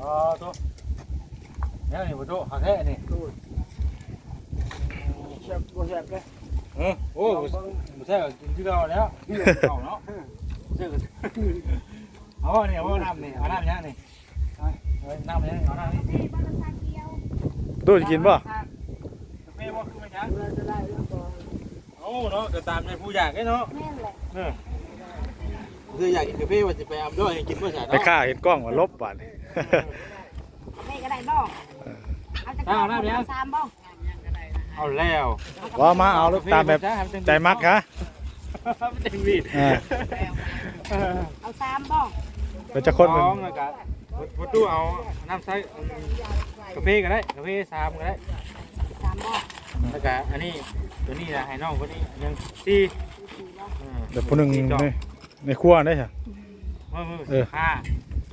อ๋อตัวเนี่ยนี่ประตูหักแค่นี่เสียบบ่เสียบเลยเออโอ้ไม่ใช่กินที่เราแล้วเอาเนาะเอาเนี่ยเอาน้ำนี่เอาน้ำเนี่ยนี่น้ำเนี่ยเอาน้ำนี่ตู้จะกินบ่ไม่ว่าคือไม่ยังเราจะได้แล้วก็โอ้เนาะก็ตามในผู้อยากเนาะแม่นแหละคืออยากกินกาแฟว่าจะไปเอาด้วยให้กินเพื่อสาไปฆ่าเห็นกล้องว่าลบป่านนี่ แม่ก็ได้บ้องเอาจะก้อนสามบ้องเอาแล้วว่ามาเอาล้วตามแบบใจมักฮะเต็มวีดอ่าเอาสามบ้องแล้วจะคนมันน้องแล้วก็ประตูเอาน้ำใส่กาแฟก็ได้กาแฟสามก็ได้สามบ้องแล้วก็อันนี้ตัวนี้นะให้น้องคนนี้ยังสี่เดี๋ยวผู้หนึงในในครัวได้ใช่ มือมือห้า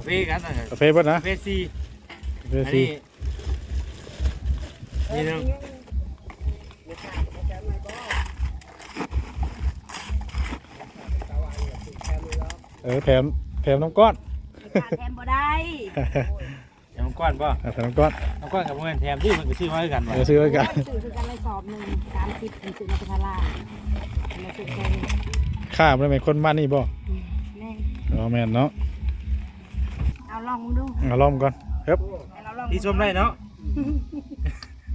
กาแฟกันนะกาแฟเบิดนะกาแฟสี่กาแฟอันสีนี้นี่นึงเออแถมแถมน้ำก้อน ขาดแทนบ่ได้ยังก้อนป่ะอะแถมน้ำก้อนน้ำก้อนกับเงินแถมที่มันก็ชื่อมาด้วยกันเออซื้อไว้กันสื่อคือกันเลยสอบหนึ่งสามสิบถึงสิบมาเป็นทารามาสุดแค่นี้ข้ามแล้วเป็นคนบ้านนี่บ่แม่อ๋อแม่นเนาะ เอาลองดูเอาล้อมก่อนครับให้เราลองที่ชมได้เนาะ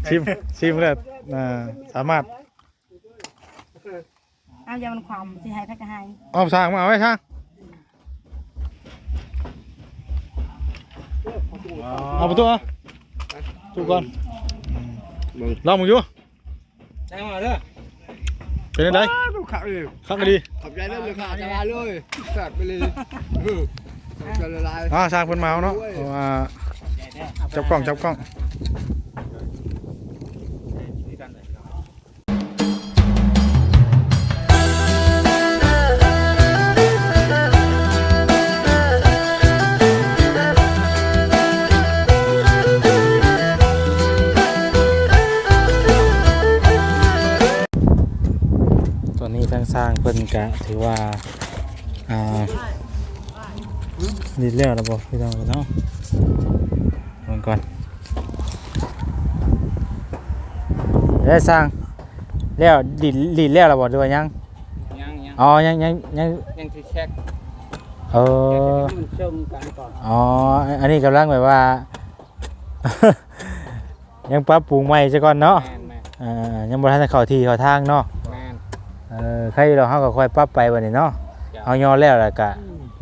ชิมชิมแล้วอ่าสามารถเอาอย่ามันความสิให้พักให้เอาสร้างมาเอาไว้ช่างเอาประตูเอาตู้ก่อนลองมึงอยู่ใช่มาเด้อเป็นยังไงลูกค้าเลยข้างก็ดีขอบใจเริ่มเลยค่ะจะลาเลยสัตว์ไปเลยเออ จะละลายอ่าสร้างเพิ่นมาเอาเนาะเอาอ่าจับกล้องจับกล้อง ตอนนี้ทางสร้างเพิ่นกะถือว่าอ่า ดีแล้วระบบพี่น้องเนาะมันก่อนได้สร้างแล้วดีดีแล้วระบบด้วยยังยังยังอ๋อยังยังยังยังที่เช็คเออมันชมกันก่อนอ๋ออันนี้กำลังแบบว่า ยังปรับปรุงใหม่ซะก่อนเนาะแมนแมนเอ่อยังบ่ทันได้เข้าที่เข้าทางเนาะแมนเออใครเราเฮาก็ค่อยปรับไปบัดนี้เนาะเฮายอแล้วแล้วก็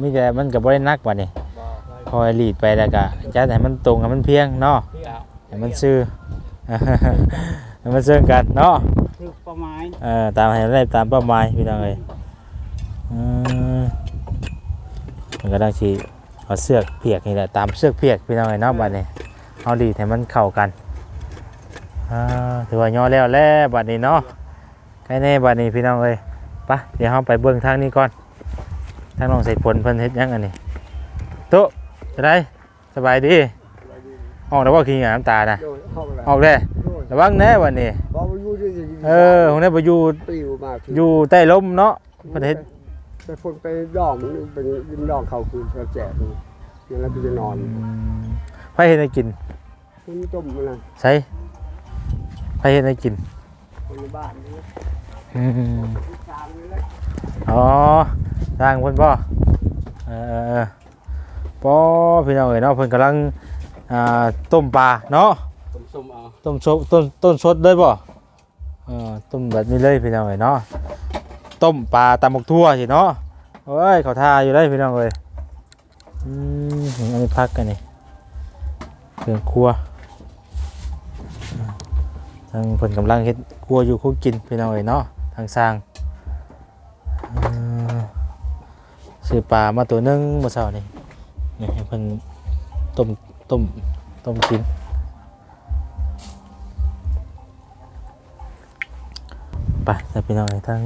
มีแต่มันก็บ่ได้หนักบัดนี้บอกเลยคอยลีดไปแล้วก็จัดให้มันตรงให้มันเพียงเนาะเดี๋ยวให้มันซื่อให้มันซื่อกันเนาะคือประมาณเออตามให้ได้ตามเป้าหมายพี่น้องเอ้ยเออมันก็ต้องสิเอาเสือกเปียกนี่แหละตามเสือกเปียกพี่น้องเอ้ยเนาะบัดนี้เอาลีดให้มันเข้ากันอ่าถือว่าย่อแล้วแล้วบัดนี้เนาะใกล้แน่บัดนี้พี่น้องเอ้ยไปะเดี๋ยวเราไปเบิ่งทางนี้ก่อน ทางน้องใส่ผลเพิ่นเฮ็ดหยังอันนี้โต๊ะจะได้สบายดีออกแล้วว่าขี้หงน้ำตาน่ะโดนเข้าไปแล้วออกเด้อโดนระวังแน่วันนี้บอกว่าอยู่ที่เออของนี้บ่อยู่ปลิวมากอยู่ใต้ลมเนาะประเทศไปฝนไปดองมันเป็นดินดองเขาคืนกระแจกมันอย่างนั้นจะนอนไผเฮ็ดให้กินมันต้มมันนะใช่ไผเฮ็ดให้กินคนในบ้านนี่อืมชามนี่แหละ อ๋อสร้างเพิ่นบ่เออเออเออปอพี่น้องเอ้ยเนาะเพิ่นกำลังอ่าต้มปลาเนาะต้มส้มเอาต้มสดต้นต้นสดเลยบ่เออต้มแบบนี้เลยพี่น้องเอ้ยเนาะต้มปลาตำบักทั่วสิเนาะโอ้ยเขาทาอยู่เลยพี่น้องเอ้ยอืมอันนี้พักกันนี่เครื่องครัวทางเพิ่นกำลังเฮ็ดครัวอยู่ครัวกินพี่น้องเอ้ยเนาะทางสร้าง ซื้อปลามาตัวหนึงเมื่อเช้านี่นี่ให้เพิ่นต้มต้มต้มกินไปแต่พี่น้องเอ้ง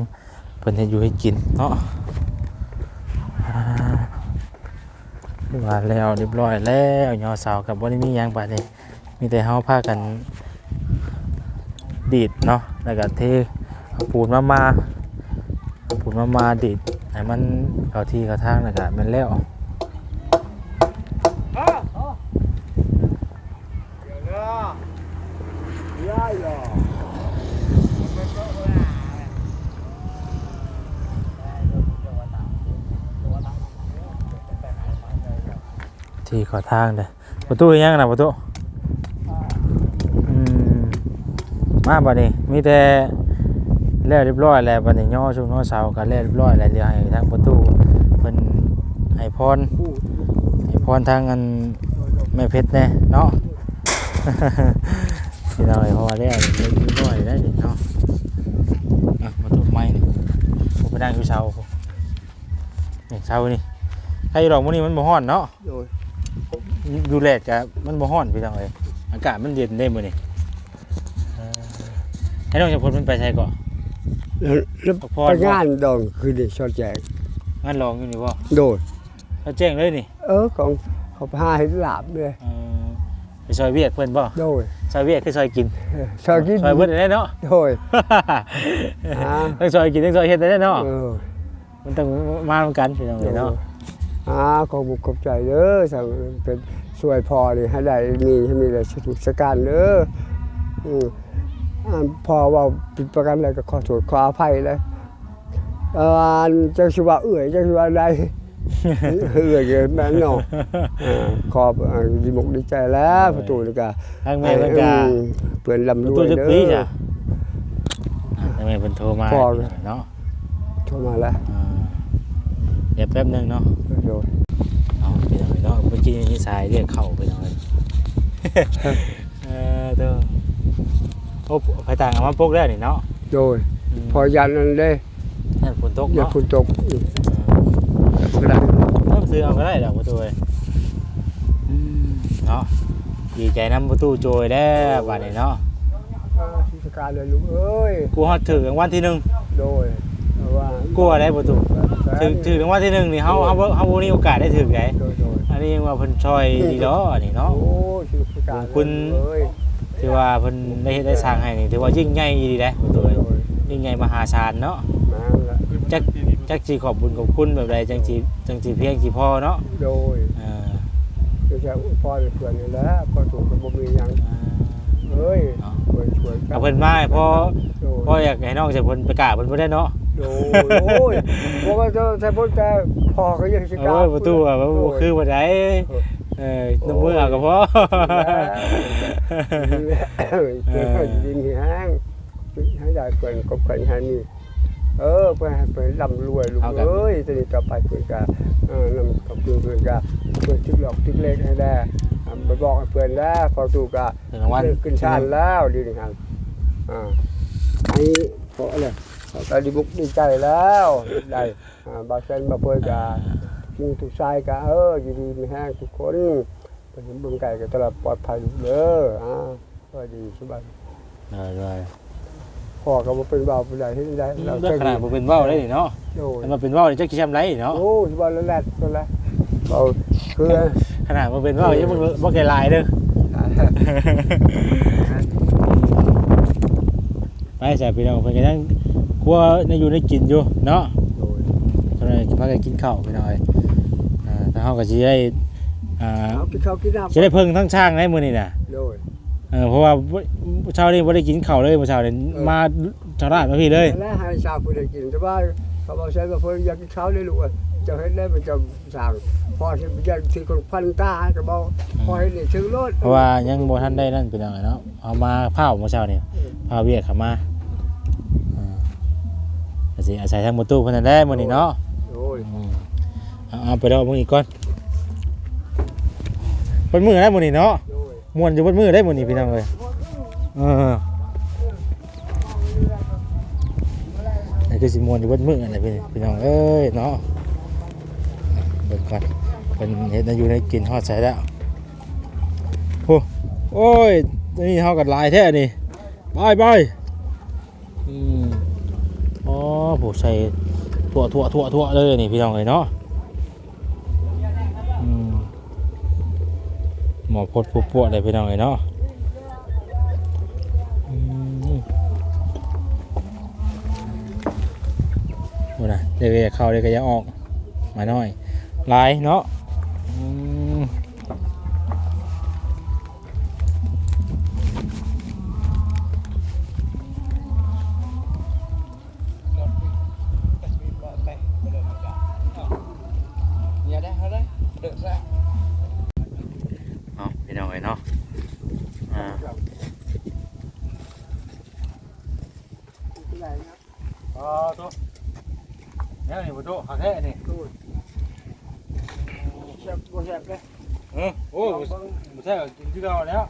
เพิ่นเฮ็ดอยู่ให้กินเนาะว่าแล้วเรียบร้อยแล้วยอสาวกับบ่ได้มียังบาดนี้มีแต่เฮาพากันดีดเนาะแล้วก็เทปูนมามาปูนมามาดีด ให้มันเข้าที่เข้าทางนะครับมันแล้วที่ขอทางเด้ประตูยังนะประตูอืมมาบ่นี่มีแต่ แล้วเรียบร้อยแล้วบัดนี้ย่อชุงย่อเสาก็แล้วเรียบร้อยแล้วเดี๋ยวให้ทางประตูเพิ่นให้พรผู้ให้พรทางอันแม่เพชรแน่เนาะพี่น้องเอ้ยเพราะว่าแล้วเรียบร้อยแล้วนี่เนาะอะมาตุกไม้นี่ผมไปนั่งอยู่เสาพุ่นนี่เสานี่ใครดอกมื้อนี้มันบ่ฮ้อนเนาะโดยดูแลกะมันบ่ฮ้อนพี่น้องเอ้ยอากาศมันเย็นได้มื้อนี้เอ่อให้น้องจะพลมันไปใช่ก่อน แล้วแล้วพักผ่อไปนบ่งานดองคือนี่ชอดแจกงานลองอยู่นี่บ่โดยเขาแจ้งเลยนี่เออของเขาพาให้หลาบเลยเอ่อไปซอยเวียกเพิ่นบ่โดยซอยเวียกคือซอยกินเออซอยกินซอยเบิดได้เนาะ โดย อ่า ทั้งซอยกินทั้งซอยเฮ็ดได้เนาะเออมันต้องมาเหมือนกันพี่น้องเอ้ยเนาะอ่าขอบคุขอบใจเด้อสั่งเป็นช่วยพอนี่ให้ได้มีให้มีแต่สุขสการเด้ออืมอ่า พอเว่าผิดประกันอะไรก็ขอโทษขออภัยเลยเอ่อจังสิว่าเอื้อยจังสิว่าใดเอื้อยเกินแม่นเนาะอ่าขอบอ่าดีมกดีใจแล้วประตูนี่ก็ทางแม่เพิ่นก็อืมเพื่อนลำรตัววยจักเด้ปีอจ้ะอ่าทางแม่เพิ่นโทรมาพอเลยเนาะโทรมาแล้วอ่าเดี๋ยวแป๊บหนึงเนาะโดยเอาไปหน่อยเนาะเมื่อกี้นี่สายเรียกเข่าไปหน่อยเออเด้อ โอ้ไปต่างเอามาปกแล้วนี่เนาะโดย พอยันนั่นเด้นั่นฝนตกอย่าเนาะคุณตกอีกเออต้องซื้อเอาก็ได้ดอกประตูเอ้ยอืมเนาะดีใจน้ำประตูโจยแล้วบัดนี้เนาะอ่าที่สการเลยลูกเอ้ยกูฮอดถือรางวัลที่หนึ่งโดยเพราะว่ากูอะไรประตูถือถือรางวัลที่หนึ่งนี่เฮาเฮาบ่เฮาบ่มีโอกาสได้ถือได้โดยโดยอันนี้ยังว่าเพิ่นช่วยดีเนาะอันนี้เนาะโอ้ชื่อสการคุณ เอ้ย ที่ว่าเพิ่นได้เฮ็ดได้สร้างให้นี่ถือว่ายิ่งใหญ่ดีเด้ประตูโดยเอ้ยโดยยิ่งใหญ่มหาศาลเนาะมาละจักจักสิขอบบุญขอบคุณแบบใดจังสิจังสิเพียงสิพอเนาะโดยอ่าเดี๋ยวจะพ่อเพื่อนนี่แหละพอถูกกับบ่มีหยังอ่า เอ้ยเนาะช่วยช่วยกัเอาเพิ่นมาให้พอโดยพออยากให้น้องใส่เพิ่นประกาศเพิ่นบ่ได้เนาะ โดยโอ้ยเพราะว่าจะใช้พ้นแต่พ่อก็ยังสิกล้าโอ้ยประตูอะบ่คือบ่ได้ เออ น้ำมือเอาก็พอเออเพื่อนดินแห้งให้ได้เพื่อนก็เพื่อนให้มีเออเพื่อนให้เพื่อนร่ำรวยลูกเอ้ยตอนนี้ต่อไปเพื่อนก็เออนำกับเพื่อนเพื่อนก็เพื่อนทิกหลอกทิกเล็กให้ได้อ่าไปบอกให้เพื่อนแล้วพอถูกก็ถึงรางวัลขึ้นชาติแล้วดีนี่ครับอ่าไอ้เพราะอะไรตอนดีบุกดีใจแล้วได้อ่าบาเซนมาเพื่อนก็ กินทุกชายก็เอออยู่ดีมีแห้งทุกคนเป็นเบิ่งไก่ก็ตลอดปลอดภัยลูกเด้ออ่าก็ดีสบายได้ได้พ่อก็บ่เป็นเบาเป็นไรที่ได้เราเด้อขนาดบ่เป็นเว้าได้นี่เนาะโอ้ยถ้ามาเป็นเว้านี่จักสิแชมป์ไรเนาะโอ้ยบ่แล้วแหละนั่นแหละเอาคือขนาดบ่เป็นเว้ายังบ่บ่แก่ลายเด้อไปใส่พี่น้องเพิ่นก็ยังครัวในอยู่ในกินอยู่เนาะโดยตอนนี้พากันกินข้าวพี่น้องเอ้ยอ่าถ้า เฮาก็สิได้อ่าเอากินข้าวกินน้ำสิได้เพิ่งทั้งช่างได้มื้อนี้น่ะโดย เออเพราะว่าเช้านี้บ่ได้กินข้าวเลยเมื่อเช้านี้มาชาวราชมาพี่เลย แล้วให้ชาวผู้ใดกินแต่ว่าเขาบอกใช้ว่าเพิ่นอยากกินข้าวเลยลูกเอ้ยเจะเฮ็ดได้มันจะสั่งพอสิจะสิคนพันตาก็บอกพอเฮ็ดนี่ถึงรถเพราะว่ายังบ่ทันได้นั่นพี่น้องเอ้ยเนาะเอามาเผาเมื่อเช้านี้เผาเวียกเข้ามาอ่าก็สิอาศัยทางประตูเพิ่นนั่นแหละมื้อนี้เนาะโอ้ยอืม เอาไปเดอกมึงอีกก่อนเปิดมือได้หมดนี่เนาะมวนอยู่เปิดมือได้หมดนี่พี่น้องเลยเออนี่คือสิมวนอยู่เปิดมืออะไรพี่พี่น้องเอ้ยเนาะเบิ่งก่อนเป็นเห็ดอยู่ในกินทอดใส่แล้วโอ้โอ้ยนี่เฮากัดลายแท้นี่บายบายอืมอ๋อผู้ใส่ทั่วทั่วทั่วทั่วเลยนี่พี่น้องเลยเนาะ หมอพดปุ๊บปวดเลยพี่น้อยเนาะอืมดูนะเดี๋ยวเข้าเดี๋ยวก็ยังออก มาหน่อยลายเนาะ ช่กินที่เราแล้ว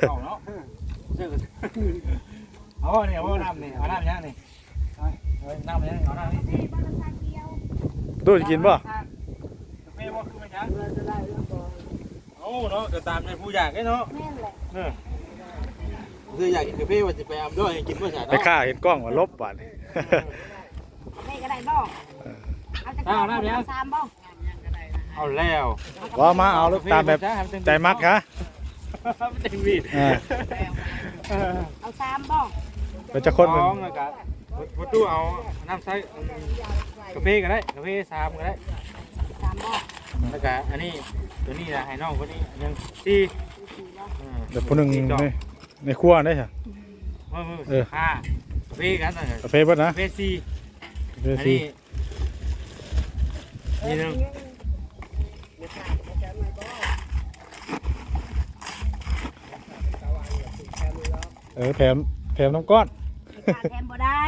เก่าเนาะใช่เอาเนี่ยเอาน้ำนี่เอาน้ำยังนี่เอาน้ำยังเอาน้ำนี่ตู้จะกินป่ะกาแฟบ่คือมันยังโอ้เนาะก็ตามในผู้อยากเนาะแม่นแหละเออคืออยากกินกาแฟว่าจะไปอำด้วยกินบ่ใช่ไปฆ่าเห็นกล้องว่าลบป่ะนี่แม่ก็ได้บ่เอาจะเอาสามบ่เอาแล้วว่ามาเอาลูกตามแบบใจมักฮะ เต็มวีดอ่าเอาสามบ่เราจะคนสมันองแล้วก็ประตูเอาน้ำใส่กาแฟก็ได้กาแฟสามก็ได้สามบ่แล้วก็อันนี้ตัวนี้นะให้น้องคนนี้ยังสี่เดี๋ยวผู้หนึ่งในในครัวได้ใช่ มือมืเอออ ห้ากาแฟกันนะกาแฟเบิดนะกาแฟสี่กาแฟอันสีนี้นี่นึง เออแถมแถมน้ำก้อนขาดแทนบ่ได้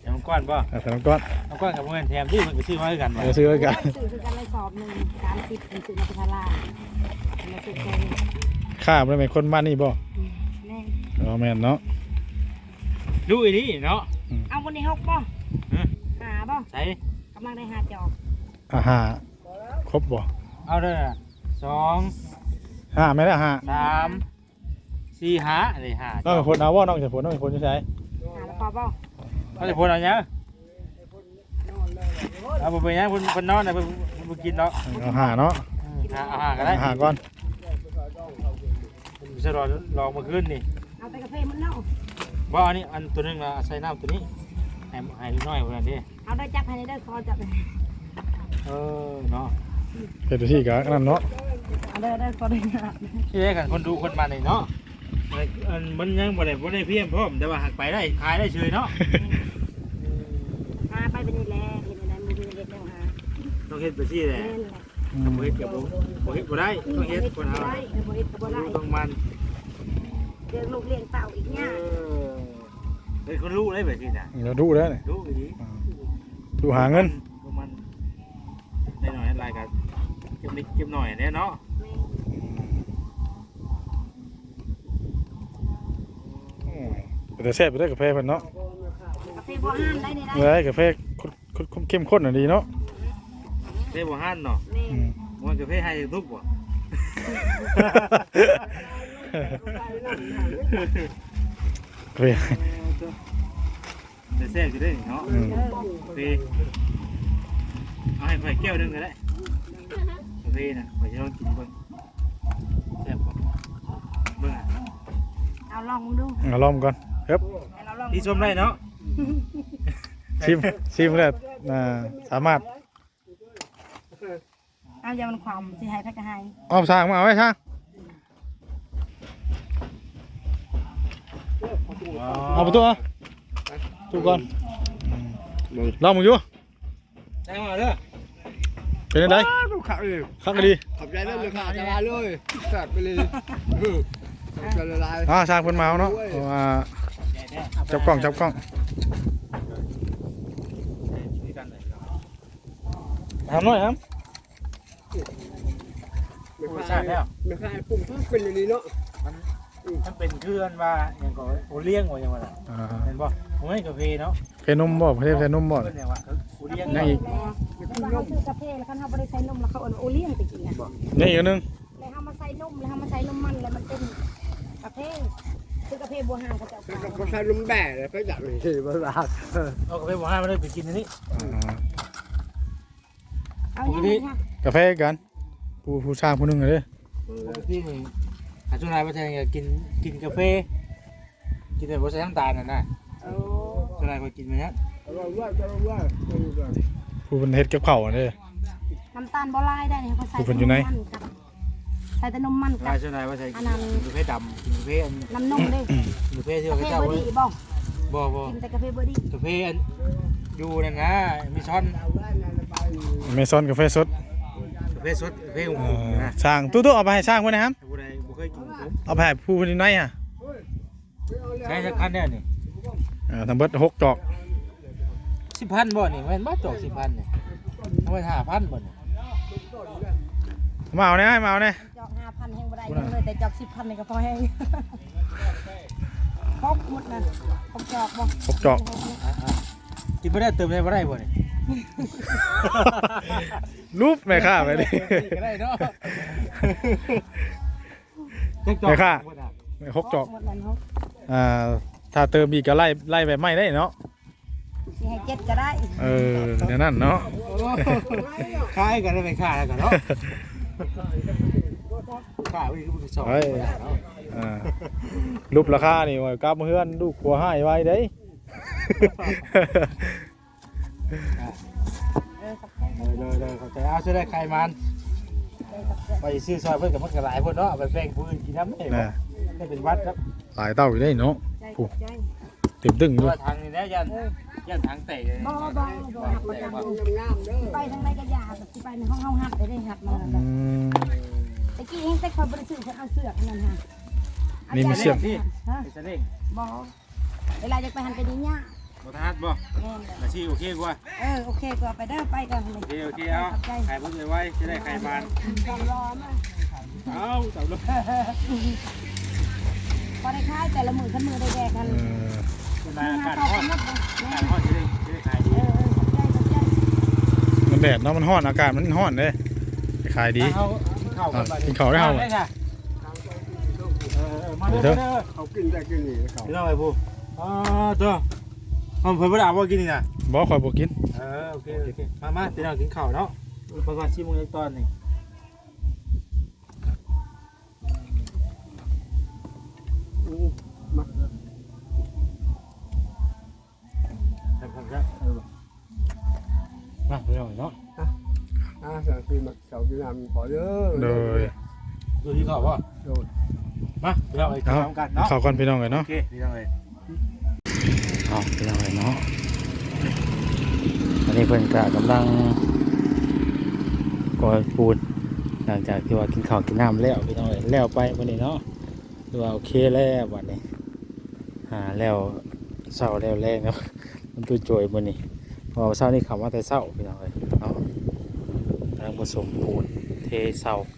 เดี๋ยวมันก้อนป่ะอะแถมน้ำก้อนมันก้อนกับเงินแถมที่มันก็ชื่อมาด้วยกันเดี๋ยวซื้อไว้กันซื้อคือกันเลยสอบหนึ่งสามสิบเป็นซื้อมาเป็นทารามาซื้อแค่ข้าไม่เป็นคนบ้านนี่บ่แม่อ๋อแม่นเนาะดูอีนี่เนาะเอาวันนี้หกบ่หาบ่ใส่กำลังได้หาจอกอาหารครบบ่เอาเด้อสองห้าไม่ได้ห้าสาม สี่ห้าอันนี้ห้าน้องเป็นคนเอาว่าน้องเป็นคนน้องเป็นคนจะใช้หาแล้วพอบ่เขาจะพูดอะไรเนี้ยเอาไปเป็นยังคนคนนอนนะเพิ่นเพิ่นกินเนาะเอาหาเนาะหาเอาหาก็ได้อาหารก่อนสรอลองมาขึ้นนี่เอาแต่กาแฟมันเน่าบ่อันนี้อันตัวนึงอะใส่น้ำตัวนี้ให้ให้นิดหน่อยพวกนั้นดิเอาได้จับให้ได้คอจับเออเนาะเฮ็ดที่กับนั่นเนาะเอาได้ได้คอได้นะที่แรกกันคนดูคนมานี่เนาะเอ้ยอันมันยังบ่ได้บ่ได้เพียงพร้อมแต่ว่าหักไปได้ขายได้เฉยเนาะหาไปเป็นนี่แหละเห็นอะไรมือเด็ดแล้วหาต้องเฮ็ดไปที่แหละแม่นแหละกับบ่เฮ็ดกับบ่บ่เฮ็ดบ่ได้ต้องเฮ็ดคนเอาได้บ่เฮ็ดก็บ่ได้ต้องมันเลี้ยงลูกเลี้ยงเต่าอีกเอเนี่ยอเฮ้ยคนรู้ได้แบบนี้น่ะเดี๋ยวดูแล้วนี่รู้อีดีดูหาเงินประมาณได้หน่อยอะไรกันเก็บนิดเก็บหน่อยเนี่ยเนาะ แม่ อืม แต่แซ่บไปได้กาแฟเพิ่นเนาะกาแฟบ่ห้ามได้นี่ได้เอ้ยกาแฟข้นๆเข้มข้นน่ะดีเนาะเท่บ่ฮั่นเนาะแม่อืมมันจะเพ่ให้ทุกบ่กาแฟแต่แซ่บอยู่ได้เนาะอืมกาแฟเอาให้ไข่แก้วหนึงก็ได้กาแฟน่ะไปจะลองกินเบิ่งแซ่บบ่เบิ่งอะเอาลองมึงดูเอาลองก่อน ครับให้เราลองที่ชมได้เนาะชิมชิมแล้วอ่าสามารถเอาอย่ามันความสิให้พักก็ให้เอาช่างมาเอาไว้ช่างเอาประตูเอาตูก่อนลองมึงอยู่ใช่มาเด้อเป็นยังไงลูกค้าเลยข้างก็ดีขอบใจเลยลูกค้าจะลาเลยแซ่บไปเลยเออจะละลายอ่าช่างเพิ่นมาเอาเนาะเพราะว่า จับกล้องจับกล้องทำหน่อยครับไม่ค่าไม่ค่าปุ่มเป็นอย่างนี้เนาะมันเป็นเคลื่อนว่าอย่างก็โอเลี้ยงว่าอย่างว่าน่ะอ่าเห็นบ่ผมให้กาแฟเนาะเพนมบ่ประเทศเพนมบ่เพิ่นเนี่ยว่าโอเลี้ยงยังอีกแล้วเขาซื้อกาแฟแล้วเขาบ่ได้ใส่นมแล้วเขาเอาโอเลี้ยงไปกินอะนี่อีกอันหนึงแล้วเขามาใส่นมแล้วเขามาใส่นมมันแล้วมันเป็นกาแฟ คือกาแฟบัวหางเขาจะเอาแล้วก็ใช้ลมแบ่เลยไปจับเลยบ้าเอากาแฟบ่ให้มาได้ไปกินอันนี้อ่าเอาอย่างนี้ค่ะกาแฟกัน ผู้ผู้ช่างผู้หนึงอะเด้อปกตินี่อาช่วงไหนว่าจะกินกินกาแฟกินแต่บ่ใส่น้ำตาลน่ะนะโอ้ช่วงไหนก็กินมาเนี้ยว่าว่าจะว่าผู้เป็นเฮ็ดกับข้าวอะเด้อ น้ำตาลบ่ลายได้เนี่ยเขาใส่ผู้เพิ่นอยู่ไหนมันกับ ใส่แต่นมมันช่วงกับไหนว่าใส่อันนั้นกาแฟดำกินกาแฟอันน้ำนมเด้กาแฟที่กาว่าแฟเจ้าเบอร์ดีบ่บ่บ่กินแต่กาแฟเบอร์ดีกาแฟอันอยู่นั่นนะมีช้อนเมซอนกาแฟสดกาแฟสดกาแฟหุงเอ่อๆนะช่างตู้ๆเอาไปให้ช่างเพิ่นนะครับ ผู้ใดเคยกินผมเอาไปให้ผู้คนนี้ไหนอะใช้สักพันเนี่ยนี่เออทำเบิดหกจอกสิบพันบ่นี่แม่นบ่จอกสิบพันนี่เอาไปห้าพันบ่นี่มาเอาเนี่ยมาเอาเนี่ยจอกห้าพันแห้งบ่ได้ยังเลยแต่จอกสิบพันนี่ก็พอแห้งครบหมดนะครบจอกบ่หกจอกอะๆกินบ่ได้เติมได้บ่ได้บ่นี่รูปแม่ข้าไปดิ ก็ได้เนาะไม่ค่ะหกจอกหมดแล้วเนาะอ่าถ้าเติมอีกก็ไล่ไล่แบบไม่ได้เนาะสิให้เจ็ดก็ได้เออเดี๋ยวนั่นเนาะ คล้ายกันได้ไหมค่าแล้วกันเนาะ ค่าวิ่งก็มันสองเฮ้ย อ่ารูปราคานี่ว่ากลับเฮือนลูกขัวให้ไว้เด้ยเออขอบใจเลยเลยเข้าใจเอาจะได้ใครมันเลยขอบใจไปซื้อซอยเพิ่นกับมันก็หลายคนเนาะเอาไปแบ่งผู้อื่นกินน้ำได้บ่น่ะได้เป็นวัดครับหลายเต้าอยู่ได้เนาะใจขอบใจเต็มตึงอเพยู่ราะว่าทางนี้นะยันยันทางเตะเลยบ่บ่บ่หักประจำสิไปทางใด องแต่คอยบ่ได้ซื้อคนเอาเสือกนั่นฮะนี่มีเสือกพี่ฮะไอ้เสด็จบ่เวลาจะไปหันไปดีเนี่ยบ่ทัดบ่แม่นเลยมาชี้โอเคกว่าเออโอเคก็ไปเด้อไปกันเลยโอเคโอเคเอาขอบใจใครเพิ่งไว้จะได้ใครมันรอรอมาเอาจับเลยพอได้คายแต่ละมือกันมือได้แดกกันเออเป็นมือาอหากาศซอกร้อนกันมดเลยอาแม่กาศร้อนจะได้จะได้ขายเอดีอเออขอบใจขอบใจ มันแดดเนาะมันร้อนอากาศมันร้อนเด้ขายดี เอาเข้ากันมากินข้าวได้เอาได้ค่ะเออมาเด้อเด้อเขากินได้กินนี่เขาพี่น้องไอ้ผู้อ๋อตัวผมเพิ่นบ่ได้เอาบ่กินนี่น่ะบ่คอยบ่กินเออโอเคโอเคมามาพี่น้องกินข้าวเนาะประมาณ4โมงตอนนี่มาครับผมครับเออมาพี่น้องเนาะอ่าสาวที่มาสาวที่นำขอเด้อโดย ดูที่ข้าวบ่โดยมาพี่น้องไอ้กินเอาพร้อมกันเนาะเข้าก่อนพี่น้องเลยโอเนาะเคพี่น้องเอ้ยเอาพี่น้องเลยเนาะอันนี้เพิ่นกะกำลังก่อปูนหลังจากที่ว่ากินข้าวกินน้ำแล้วพี่น้องเอ้ยแล้วไปวันนี้เนาะดูว่าโอเคแล้ววันนี้หาแล้วเศร้าแล้วแรงเนาะมันตัวโจยวันนี้เพอเศร้านี่คำว่าแต่เศร้าพี่น้องเอ้ยเนาะกำลังผสมปูนเทเศร้า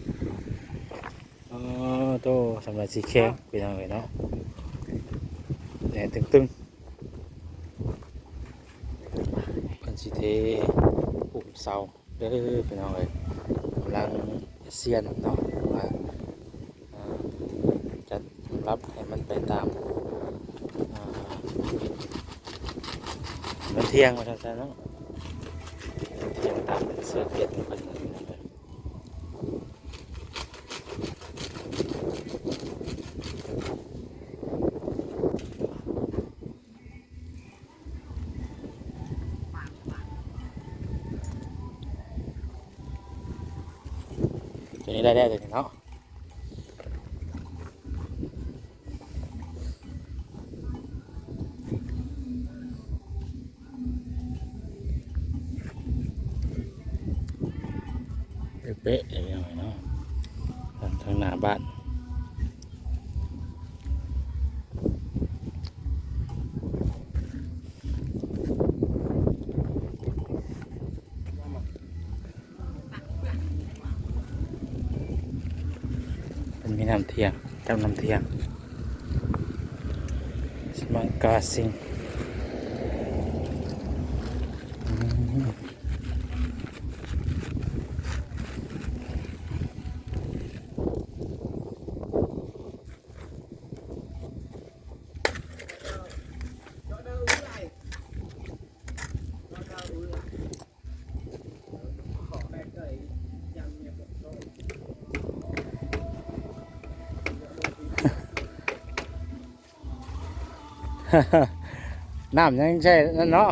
เออ โตสำหรับสีแข็งพี่น้องเอ้ยเนาะแหน่ตึงๆเพิ่นสิเทปุ่มเสาเด้อพี่น้องเอ้ยกำลังเซียนเนาะว่าอ่าจะปรับให้มันไปตามอ่ามันเที่ยงมาทางนั้นเนาะเที่ยงตามเสือเปียกของเพิ่นนั่นพี่น้องเอ้ยตัวนี้ได้แล้วตัวนี้เนาะเป๊ะๆอย่างเงี้ยเนาะทางทางหน้าบ้าน เป็นมีน้ำเทียงเจ้าน้ำเทียงสมังกาสิงอืม น้ำยังใช่นั่นเนาะ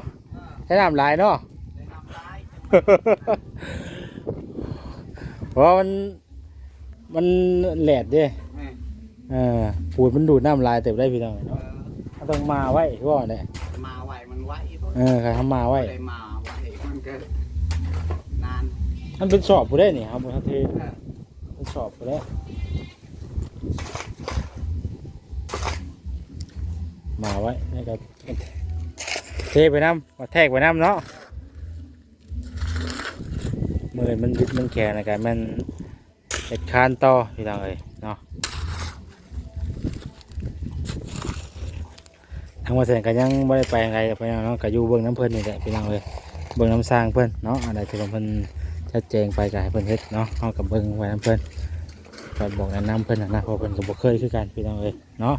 ใช้น้ำลายเนาะเพราะว่ามันมันแหลดเด้เออปูนมันดูดน้ำลายเต็มได้พี่น้องเนาะเราต้องมาไว้ว่าเนี่ยมาไหวมันไหวเออใครทำมาไว้ได้มาไหวมันก็นานมันเป็นสอบผู้ได้นี่ครับท่านเทเป็นสอบผู้ได้ มาไว้แล้วก็ เทไปน้ำมาแทกไปน้ำเนาะมือมันบิดมันแข็งนะกันมันเอ็ดคานต่อพี่น้องเอ้ยเนาะทางวัดเสนก็ยังไม่ได้ไปไงพี่น้องเนาะก็อยู่เบื้องน้ำเพิ่นนี่แหละพี่น้องเอ้ยเบื้องน้ำสร้างเพิ่นเนาะอะไรที่เพิ่นชัดเจนไปก็ให้เพิ่นเฮ็ดเนาะเฮากับเบิ่งไว้น้ำเพิ่นก็บอกแนะนำเพิ่นนะนะเพราะเพิ่นก็บ่เคยคือกันพี่น้องเอ้ยเนาะ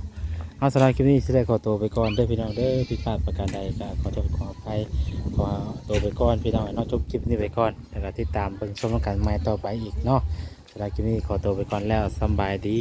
เอาสำหรับคลิปนี้สิได้ขอตัวไปก่อนเด้อพี่น้องเด้อผิดพลาดประการใดก็ขอโทษขออภัยขอตัวไปก่อนพี่น้องเนาะจบคลิปนี้ไปก่อนแล้วก็ติดตามเบิ่งชมกันใหม่ต่อไปอีกเนาะสำหรับคลิปนี้ขอตัวไปก่อนแล้วสบายดี